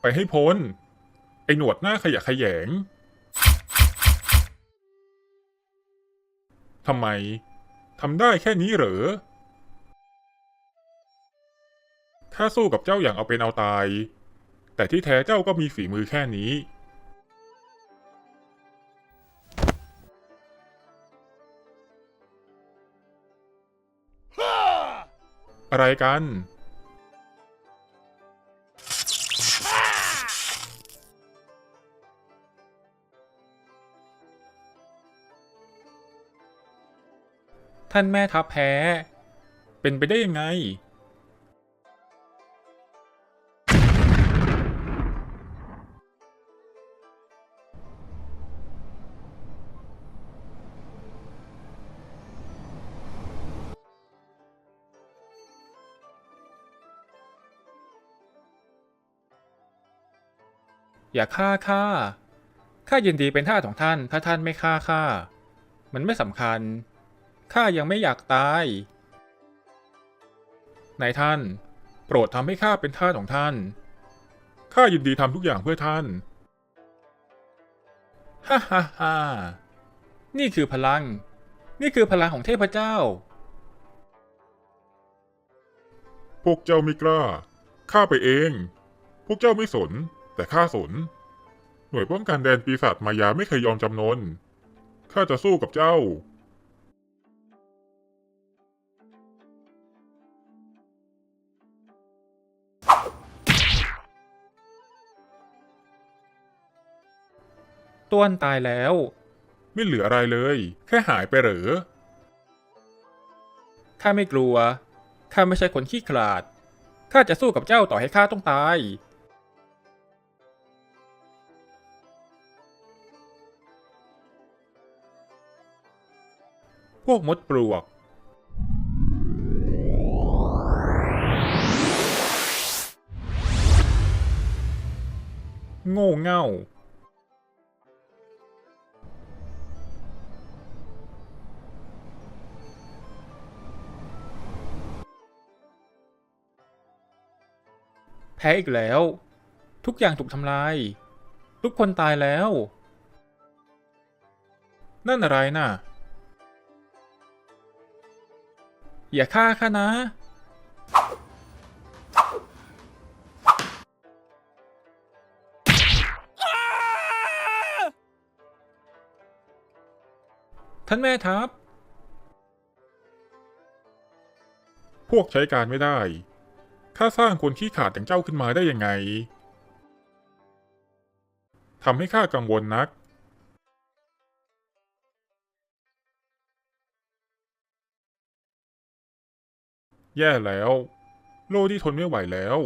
ไปให้พ้น ไอหนวดหน้าขยะแขยงทำไมทำได้แค่นี้เหรอข้าสู้กับเจ้าอย่างเอาเป็นเอาตาย แต่ที่แท้เจ้าก็มีฝีมือแค่นี้ อะไรกัน ท่านแม่ทัพแพ้ เป็นไปได้ยังไง อย่าฆ่าข้าข้ายินดีเป็นทาสของท่าน ถ้าท่านไม่ฆ่าข้ามันไม่สำคัญ ข้ายังไม่อยากตาย นายท่าน โปรดทำให้ข้าเป็นท่าของท่าน ข้ายินดีทำทุกอย่างเพื่อท่าน ฮ่าฮ่าฮ่านี่คือพลัง นี่คือพลังของเทพเจ้า พวกเจ้าไม่กล้า ข้าไปเอง พวกเจ้าไม่สน แต่ข้าสน หน่วยป้องกันแดนปีศาจมายาไม่เคยยอมจำนน ข้าจะสู้กับเจ้า ต้วนตายแล้ว ไม่เหลืออะไรเลย แค่หายไปเหรอ ข้าไม่กลัว ข้าไม่ใช่คนขี้ขลาด ข้าจะสู้กับเจ้าต่อให้ข้าต้องตาย พวกมดปลวก โง่เง่า แพ้อีกแล้ว ทุกอย่างถูกทำลาย ทุกคนตายแล้ว นั่นอะไรน่ะ อย่าฆ่าข้านะ ท่านแม่ทัพ พวกใช้การไม่ได้ ข้าสร้างคนขี้ขาดอย่างเจ้าขึ้นมาได้ยังไงทำให้ข้ากังวลนัก แย่แล้ว โลที่ทนไม่ไหวแล้ว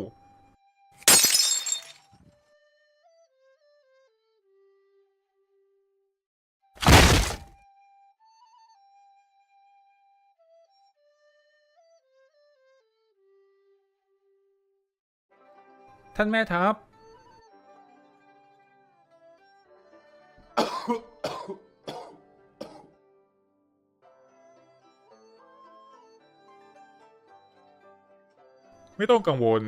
ท่านแม่ทัพ ไม่ต้องกังวล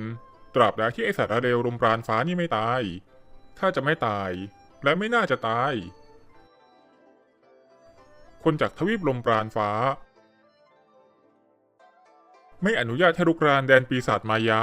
ตราบใดที่ไอสัตว์ระเร็วลมปราณฟ้านี่ไม่ตาย ข้าจะไม่ตาย และไม่น่าจะตาย คนจากทวีปลมปราณฟ้า ไม่อนุญาตให้รุกรานแดนปีศาจมายา